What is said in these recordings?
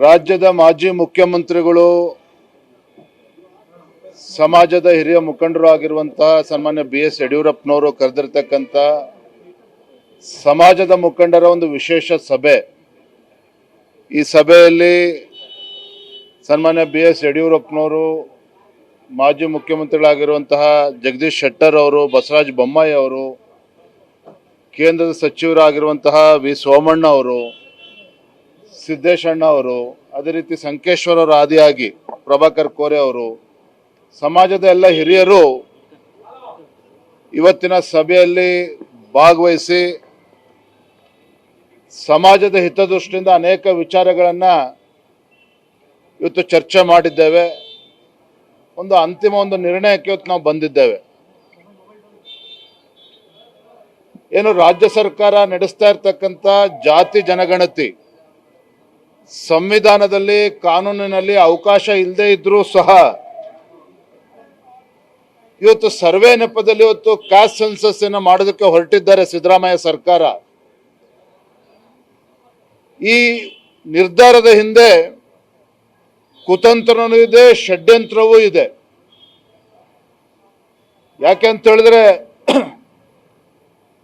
ರಾಜ್ಯದ ಮಾಜಿ ಮುಖ್ಯಮಂತ್ರಿಗಳು, ಸಮಾಜದ ಹಿರಿಯ ಮುಖಂಡರು ಆಗಿರುವಂತಹ ಸನ್ಮಾನ್ಯ ಬಿ ಎಸ್ ಯಡಿಯೂರಪ್ಪನವರು ಕರೆದಿರ್ತಕ್ಕಂಥ ಸಮಾಜದ ಮುಖಂಡರ ಒಂದು ವಿಶೇಷ ಸಭೆ. ಈ ಸಭೆಯಲ್ಲಿ ಸನ್ಮಾನ್ಯ ಬಿ ಎಸ್ ಯಡಿಯೂರಪ್ಪನವರು, ಮಾಜಿ ಮುಖ್ಯಮಂತ್ರಿಗಳಾಗಿರುವಂತಹ ಜಗದೀಶ್ ಶೆಟ್ಟರ್ ಅವರು, ಬಸವರಾಜ ಬೊಮ್ಮಾಯಿ ಅವರು, ಕೇಂದ್ರದ ಸಚಿವರಾಗಿರುವಂತಹ ವಿ ಸೋಮಣ್ಣ ಅವರು ಸಿದ್ದೇಶಣ್ಣ ಅವರು, ಅದೇ ರೀತಿ ಸಂಕೇಶ್ವರ ಅವರು ಆದಿಯಾಗಿ ಪ್ರಭಾಕರ್ ಕೋರೆ ಅವರು, ಸಮಾಜದ ಎಲ್ಲ ಹಿರಿಯರು ಇವತ್ತಿನ ಸಭೆಯಲ್ಲಿ ಭಾಗವಹಿಸಿ ಸಮಾಜದ ಹಿತದೃಷ್ಟಿಯಿಂದ ಅನೇಕ ವಿಚಾರಗಳನ್ನು ಇವತ್ತು ಚರ್ಚೆ ಮಾಡಿದ್ದೇವೆ. ಒಂದು ಅಂತಿಮ ಒಂದು ನಿರ್ಣಯಕ್ಕೆ ಇವತ್ತು ನಾವು ಬಂದಿದ್ದೇವೆ. ಏನು ರಾಜ್ಯ ಸರ್ಕಾರ ನಡೆಸ್ತಾ ಇರ್ತಕ್ಕಂಥ ಜಾತಿ ಜನಗಣತಿ ಸಂವಿಧಾನದಲ್ಲಿ ಕಾನೂನಿನಲ್ಲಿ ಅವಕಾಶ ಇಲ್ಲದೆ ಇದ್ರೂ ಸಹ ಇವತ್ತು ಸರ್ವೆ ನೆಪದಲ್ಲಿ ಇವತ್ತು ಕ್ಯಾಸ್ಟ್ ಸೆನ್ಸಸ್ ಮಾಡೋದಕ್ಕೆ ಹೊರಟಿದ್ದಾರೆ ಸಿದ್ದರಾಮಯ್ಯ ಸರ್ಕಾರ. ಈ ನಿರ್ಧಾರದ ಹಿಂದೆ ಕುತಂತ್ರನೂ ಇದೆ, ಷಡ್ಯಂತ್ರವೂ ಇದೆ. ಯಾಕೆ ಅಂತ ಹೇಳಿದ್ರೆ,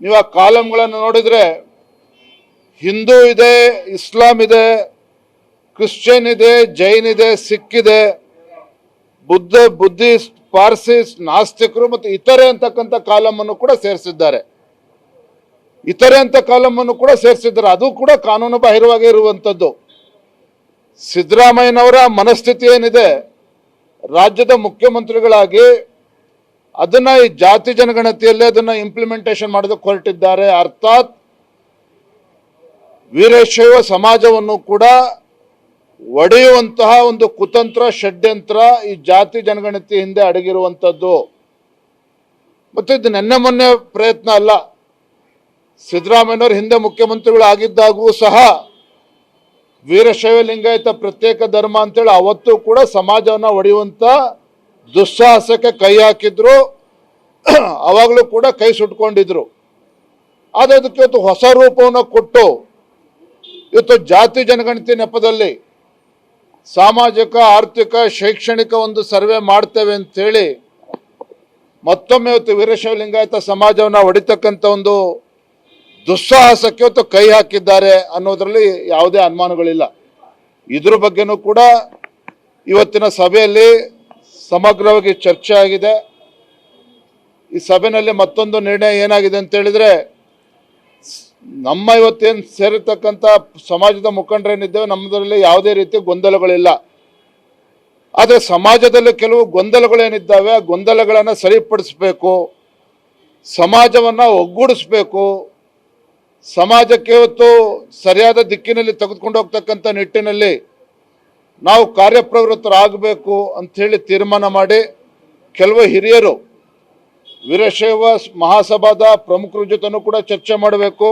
ನೀವು ಆ ಕಾಲಂಗಳನ್ನು ನೋಡಿದ್ರೆ ಹಿಂದೂ ಇದೆ, ಇಸ್ಲಾಂ ಇದೆ ಕ್ರಿಶ್ಚಿಯನ್ ಇದೆ ಜೈನ್ ಇದೆ ಸಿಖ್ ಇದೆ ಬುದ್ಧ, ಬುದ್ಧಿಸ್ಟ್ ಪಾರ್ಸಿಸ್ ನಾಸ್ತಿಕರು ಮತ್ತು ಇತರೆ ಅಂತಕ್ಕಂಥ ಕಾಲಮನ್ನು ಕೂಡ ಸೇರಿಸಿದ್ದಾರೆ. ಇತರೆ ಅಂತ ಕಾಲಮನ್ನು ಕೂಡ ಸೇರಿಸಿದ್ದಾರೆ. ಅದು ಕೂಡ ಕಾನೂನು ಬಾಹಿರವಾಗಿ ಇರುವಂಥದ್ದು. ಸಿದ್ದರಾಮಯ್ಯನವರ ಮನಸ್ಥಿತಿ ಏನಿದೆ? ರಾಜ್ಯದ ಮುಖ್ಯಮಂತ್ರಿಗಳಾಗಿ ಅದನ್ನ ಈ ಜಾತಿ ಜನಗಣತಿಯಲ್ಲಿ ಅದನ್ನ ಇಂಪ್ಲಿಮೆಂಟೇಷನ್ ಮಾಡೋದಕ್ಕೆ ಹೊರಟಿದ್ದಾರೆ. ಅರ್ಥಾತ್ ವೀರಶೈವ ಸಮಾಜವನ್ನು ಕೂಡ ಒಡೆಯುವಂತಹ ಒಂದು ಕುತಂತ್ರ, ಷಡ್ಯಂತ್ರ ಈ ಜಾತಿ ಜನಗಣತಿ ಹಿಂದೆ ಅಡಗಿರುವಂಥದ್ದು. ಮತ್ತು ಇದು ನೆನ್ನೆ ಮೊನ್ನೆ ಪ್ರಯತ್ನ ಅಲ್ಲ. ಸಿದ್ದರಾಮಯ್ಯನವರು ಹಿಂದೆ ಮುಖ್ಯಮಂತ್ರಿಗಳು ಆಗಿದ್ದಾಗೂ ಸಹ ವೀರಶೈವ ಲಿಂಗಾಯತ ಪ್ರತ್ಯೇಕ ಧರ್ಮ ಅಂತೇಳಿ ಅವತ್ತು ಕೂಡ ಸಮಾಜವನ್ನು ಒಡೆಯುವಂಥ ದುಸ್ಸಾಹಸಕ್ಕೆ ಕೈ ಹಾಕಿದ್ರು. ಅವಾಗಲೂ ಕೂಡ ಕೈ ಸುಟ್ಕೊಂಡಿದ್ರು. ಆದರೆ ಅದಕ್ಕೆ ಇವತ್ತು ಹೊಸ ರೂಪವನ್ನು ಕೊಟ್ಟು ಇವತ್ತು ಜಾತಿ ಜನಗಣತಿ ನೆಪದಲ್ಲಿ ಸಾಮಾಜಿಕ, ಆರ್ಥಿಕ, ಶೈಕ್ಷಣಿಕ ಒಂದು ಸರ್ವೆ ಮಾಡ್ತೇವೆ ಅಂತೇಳಿ ಮತ್ತೊಮ್ಮೆ ಇವತ್ತು ವೀರಶೈವ ಲಿಂಗಾಯತ ಸಮಾಜವನ್ನ ಹೊಡಿತಕ್ಕಂಥ ಒಂದು ದುಸ್ಸಾಹಸಕ್ಕೆ ಇವತ್ತು ಕೈ ಹಾಕಿದ್ದಾರೆ ಅನ್ನೋದರಲ್ಲಿ ಯಾವುದೇ ಅನುಮಾನಗಳಿಲ್ಲ. ಇದ್ರ ಬಗ್ಗೆನೂ ಕೂಡ ಇವತ್ತಿನ ಸಭೆಯಲ್ಲಿ ಸಮಗ್ರವಾಗಿ ಚರ್ಚೆ ಆಗಿದೆ. ಈ ಸಭೆಯಲ್ಲಿ ಮತ್ತೊಂದು ನಿರ್ಣಯ ಏನಾಗಿದೆ ಅಂತ ಹೇಳಿದ್ರೆ ನಮ್ಮ ಇವತ್ತೇನು ಸೇರಿರ್ತಕ್ಕಂಥ ಸಮಾಜದ ಮುಖಂಡರೇನಿದ್ದೇವೆ ನಮ್ಮದರಲ್ಲಿ ಯಾವುದೇ ರೀತಿ ಗೊಂದಲಗಳಿಲ್ಲ. ಆದರೆ ಸಮಾಜದಲ್ಲಿ ಕೆಲವು ಗೊಂದಲಗಳೇನಿದ್ದಾವೆ ಆ ಗೊಂದಲಗಳನ್ನು ಸರಿಪಡಿಸಬೇಕು, ಸಮಾಜವನ್ನು ಒಗ್ಗೂಡಿಸ್ಬೇಕು, ಸಮಾಜಕ್ಕೆ ಇವತ್ತು ಸರಿಯಾದ ದಿಕ್ಕಿನಲ್ಲಿ ತೆಗೆದುಕೊಂಡು ಹೋಗ್ತಕ್ಕಂಥ ನಿಟ್ಟಿನಲ್ಲಿ ನಾವು ಕಾರ್ಯಪ್ರವೃತ್ತರಾಗಬೇಕು ಅಂಥೇಳಿ ತೀರ್ಮಾನ ಮಾಡಿ, ಕೆಲವು ಹಿರಿಯರು ವೀರಶೈವ ಮಹಾಸಭಾದ ಪ್ರಮುಖರ ಜೊತೆನೂ ಕೂಡ ಚರ್ಚೆ ಮಾಡಬೇಕು.